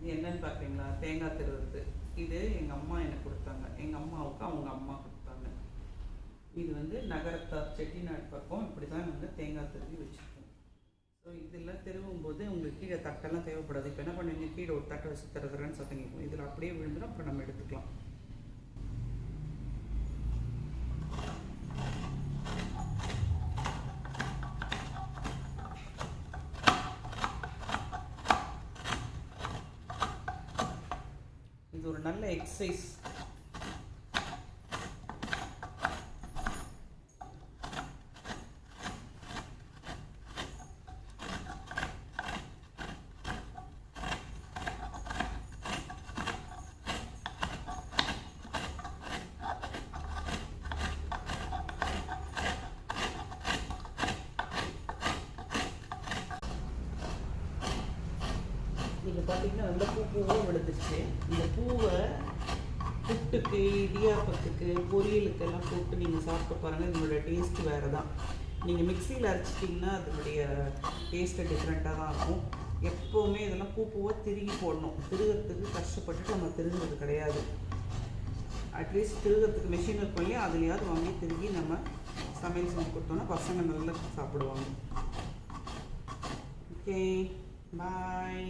இது என்னன்னு பார்க்குறீங்களா தேங்காய் திருவுறது இது எங்கள் அம்மா எனக்கு கொடுத்தாங்க. எங்கள் அம்மாவுக்கு அவங்க அம்மா கொடுத்தாங்க. இது வந்து நகரத்தார் செட்டிநாடு பக்கம் இப்படி தான் வந்து தேங்காய் திருவி வச்சுருக்கோம். ஸோ இதெல்லாம் திருவும் போது உங்களுக்கு கீழே தட்டெல்லாம் தேவைப்படாது. இப்போ என்ன பண்ணுவீங்க? கீழே ஒரு தட்டை வச்சு தருதுறேன்னு சத்தம் இதில் அப்படியே விழுந்துடும் அப்புறம் நம்ம எடுத்துக்கலாம். இது ஒரு நல்ல எக்ஸசைஸ் நீங்கள் பார்த்தீங்கன்னா நல்ல பூ பூவாக விழுந்துச்சு இந்த பூவை புட்டுக்கு இடியாப்பத்துக்கு பொரியலுக்கெல்லாம் போட்டு நீங்கள் சாப்பிட்டு பாருங்கள் இதனோட டேஸ்ட் வேறு தான் நீங்கள் மிக்சியில் அரைச்சிட்டிங்கன்னா அதனுடைய டேஸ்ட்டு டிஃப்ரெண்ட்டாக தான் இருக்கும். எப்போவுமே இதெல்லாம் பூ பூவாக திருகி போடணும். திருகிறதுக்கு கஷ்டப்பட்டுட்டு நம்ம திருகிறது கிடையாது. அட்லீஸ்ட் திருகிறதுக்கு மிஷின் இருக்கும் இல்லையா அதுலேயாவது வாங்கி திருகி நம்ம சமையல் செஞ்சு கொடுத்தோன்னா பசங்க நல்லா சாப்பிடுவாங்க. Okay bye